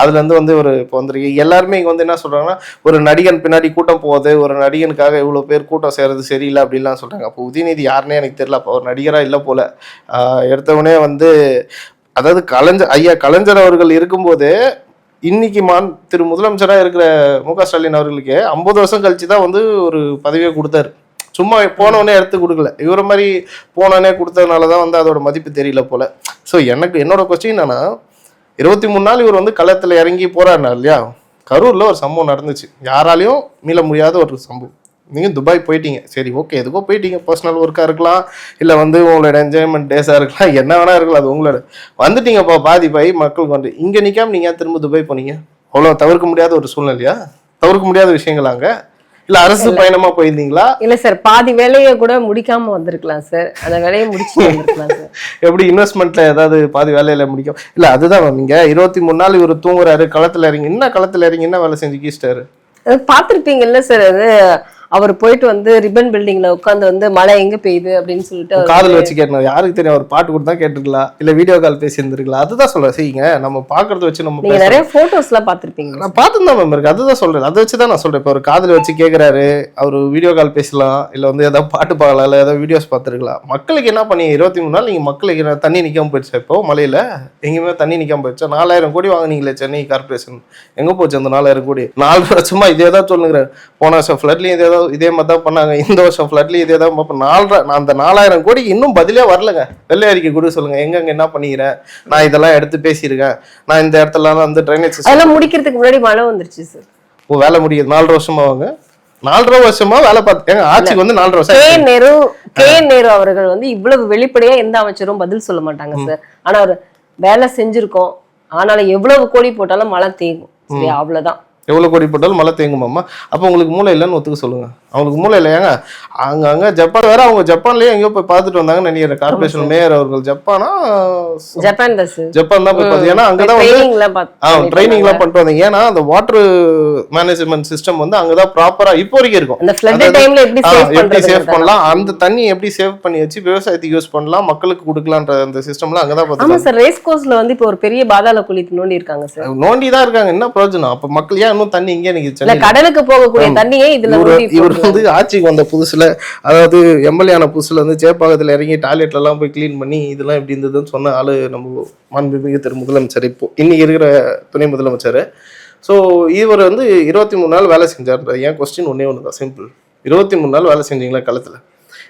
அதுலேருந்து வந்து ஒரு இப்போ வந்துருக்கு. எல்லாருமே இங்கே வந்து என்ன சொல்கிறாங்கன்னா ஒரு நடிகன் பின்னாடி கூட்டம் போகுது ஒரு நடிகனுக்காக இவ்வளோ பேர் கூட்டம் சேர்றது சரியில்லை அப்படின்லாம் சொல்கிறாங்க அப்போ உதயநிதி யாருன்னே எனக்கு தெரியல. அப்போ ஒரு நடிகரா இல்லை போல. எடுத்தவொடனே வந்து அதாவது கலைஞர் ஐயா கலைஞர் அவர்கள் இருக்கும்போது இன்னைக்கு மான் திரு முதலமைச்சராக இருக்கிற மு க ஸ்டாலின் அவர்களுக்கு ஐம்பது வருஷம் கழிச்சு தான் வந்து ஒரு பதவியை கொடுத்தாரு. சும்மா போனவொடனே எடுத்து கொடுக்கல. இவர மாதிரி போனோடனே கொடுத்ததுனால தான் வந்து அதோட மதிப்பு தெரியல போல. ஸோ எனக்கு என்னோட கொஸ்டின் என்னன்னா இருபத்தி மூணு நாள் இவர் வந்து களத்தில் இறங்கி போராடினார் இல்லையா? கரூரில் ஒரு சம்பவம் நடந்துச்சு. யாராலையும் மீள முடியாத ஒரு சம்பவம். நீங்கள் துபாய் போயிட்டீங்க. சரி ஓகே எதுக்கோ போயிட்டீங்க? பர்சனல் ஒர்க்காக இருக்கலாம். இல்லை வந்து உங்களோட என்ஜாய்மெண்ட் டேஸாக இருக்கலாம். என்ன வேணா இருக்கலாம் அது உங்களோட. வந்துட்டீங்கப்பா பாதி பாய் மக்களுக்கு வந்து. இங்கே நிற்காம நீங்கள் திரும்ப துபாய் போனீங்க? அவ்வளோ தவிர்க்க முடியாத ஒரு சூழ்நிலையா? தவிர்க்க முடியாத விஷயங்களாங்க இல்லை அரசு பயணமாக போயிருந்தீங்களா? இல்ல சார் பாதி வேலையை கூட முடிக்காம வந்திருக்கலாம் சார் அந்த வேலையை முடிச்சு வந்திருக்கலாம் சார் *laughs* எப்படி இன்வெஸ்ட்மெண்ட்ல ஏதாவது பாதி வேலையில முடிக்கும்? இல்ல அதுதான் நீங்க இருபத்தி மூணு நாள் இவர் தூங்குறாரு களத்துல இறங்கி என்ன களத்துல இறங்கி என்ன வேலை செஞ்சு கீஸ்டாரு அது பார்த்திருப்பீங்கல்ல சார் அது அவர் போயிட்டு வந்து ரிப்பன் பில்டிங்ல உட்காந்து வந்து மழை எங்க பெய்யுது அப்படின்னு சொல்லிட்டு காதுல வச்சு கேட்டணும் யாருக்கு தெரியும் அவர் பாட்டு கொடுத்தா கேட்டுருக்கலாம் இல்ல வீடியோ கால் பேசி இருந்திருக்கலாம் அதுதான் சொல்றேன் செய்யுங்க. நம்ம பாக்குறத வச்சு நம்ம நீங்க. நிறைய போட்டோஸ் எல்லாம் பார்த்திருப்பீங்க. நான் பார்த்து தான் மேம் இருக்கு அதுதான் சொல்றேன். அதை வச்சு தான் நான் சொல்றேன். இப்போ ஒரு காதுல வச்சு கேக்குறாரு அவர் வீடியோ கால் பேசலாம் இல்ல வந்து ஏதாவது பாட்டு பார்க்கலாம் இல்ல ஏதாவது வீடியோஸ் பார்த்துருக்கலாம். மக்களுக்கு என்ன பண்ணி இருபத்தி மூணு நாள் நீங்க மக்களுக்கு தண்ணி நிக்காம போயிடுச்சா இப்போ? மலையில எங்கேயுமே தண்ணி நிக்காம போயிடுச்சா? நாலாயிரம் கோடி வாங்குனீங்களே சென்னை கார்பரேஷன் எங்க போச்சு அந்த நாலாயிரம் கோடி? நாலு வருஷமா இதே தான் சொல்லுங்கிறேன் போன வருஷம் ஃப்ளட்லயும் இதே தான் இதே மாதிரி தான் பண்ணாங்க. இந்த வருஷம் ஃப்ளட்லயும் இதே தான் பார்ப்போம் நாலரை நான் அந்த நாலாயிரம் கோடிக்கு இன்னும் பதிலே வரலங்க. வெள்ளை அறிக்கை கூட சொல்லுங்க. எங்கெங்க என்ன பண்ணிக்கிறேன் நான் இதெல்லாம் எடுத்து பேசியிருக்கேன். நான் இந்த இடத்துலலாம் வந்து ட்ரைனேஜ் அதெல்லாம் முடிக்கிறதுக்கு முன்னாடி மழை வந்துருச்சு சார் ஓ வேலை முடியுது. நாலரை வருஷமா அவங்க? நாலரை வருஷமா வேலை பார்த்து ஏங்க ஆட்சிக்கு வந்து நாலரை வருஷம் கே. நேரு கே நேரு அவர்கள் வந்து இவ்வளவு வெளிப்படையா எந்த அமைச்சரும் பதில் சொல்ல மாட்டாங்க சார் ஆனா அவர் வேலை செஞ்சிருக்கோம். ஆனாலும் எவ்வளவு கோடி போட்டாலும் மழை தேங்கும். சரி அவ்வளவுதான். எவ்வளோ கோடி போட்டாலும் மழை தேங்குமாம்மா? அப்போ உங்களுக்கு மூளை இல்லைன்னு ஒத்துக்க சொல்லுங்கள் அவங்களுக்கு மூளை இல்லை ஏங்க அங்க அங்க ஜப்பான் வேற அவங்க ஜப்பான்லயே எங்கேயோ போய் பார்த்துட்டு வந்தாங்கன்னு நினைக்கிறேன். கார்பரேஷன் மேயர் அவர்கள். ஜப்பானா? ஜப்பான் தான் ஜப்பான் தான் போய் பார்த்து. ஏன்னா அங்கதான் வந்து ட்ரைனிங் எல்லாம் ஆ பண்ணிட்டு வந்தீங்க. ஏன்னா அந்த வாட்டர் மேனேஜ்மெண்ட் சிஸ்டம் வந்து அங்கதான் ப்ராப்பரா இப்போ வரைக்கும் இருக்கும். எப்படி சேவ் பண்ணலாம்? அந்த தண்ணி எப்படி சேவ் பண்ணி வச்சு விவசாயத்துக்கு யூஸ் பண்ணலாம்? மக்களுக்கு கொடுக்கலான்ற அந்த சிஸ்டம்லாம் அங்கதான் ஆமா பார்த்துக்கலாம் சார் ரேஸ் கோர்ஸ்ல வந்து இப்போ ஒரு பெரிய பாதாள குழி நோண்டி இருக்காங்க சார். நோண்டி தான் இருக்காங்க. என்ன பிரயோஜனம்? அப்ப மக்கள் ஏன் இன்னும் தண்ணி இங்கே சென்னையில? கடலுக்கு போகக்கூடிய தண்ணியே இதுல இவர். வந்து ஆட்சிக்கு வந்த புதுசுல அதாவது எம்எல்ஏ ஆன புதுசுல வந்து சேப்பாக்கத்தில் இறங்கி டாய்லெட்ல எல்லாம் போய் க்ளீன் பண்ணி இதெல்லாம் எப்படி இருந்ததுன்னு சொன்ன ஆளு நம்ம மாண்புமிகு திரு முதலமைச்சர் இப்போ இன்னைக்கு இருக்கிற துணை முதலமைச்சர். ஸோ இவர் வந்து இருபத்தி மூணு நாள் வேலை செஞ்சார். ஏன் கொஸ்டின் ஒன்னே ஒன்று தான் சிம்பிள் இருபத்தி மூணு நாள் வேலை செஞ்சீங்களா களத்துல?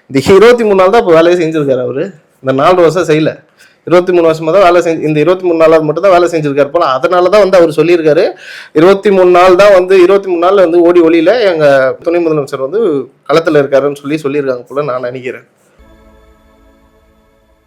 இந்த இருபத்தி மூணு நாள் தான் இப்போ வேலையை செஞ்சிருக்காரு அவரு. இந்த நாலு வருஷம் செய்யல. இருபத்தி மூணு வருஷமா தான் வேலை செஞ்சு இந்த இருபத்தி மூணு நாளாவது மட்டும் தான் வேலை செஞ்சிருக்காரு போல. அதனால தான் வந்து அவர் சொல்லியிருக்காரு. இருபத்தி மூணு நாள் தான் வந்து இருபத்தி மூணு நாள் வந்து ஓடி ஒளியில எங்க துணை முதலமைச்சர் வந்து களத்தில் இருக்காருன்னு சொல்லி சொல்லியிருக்காங்க போல நான் நினைக்கிறேன்.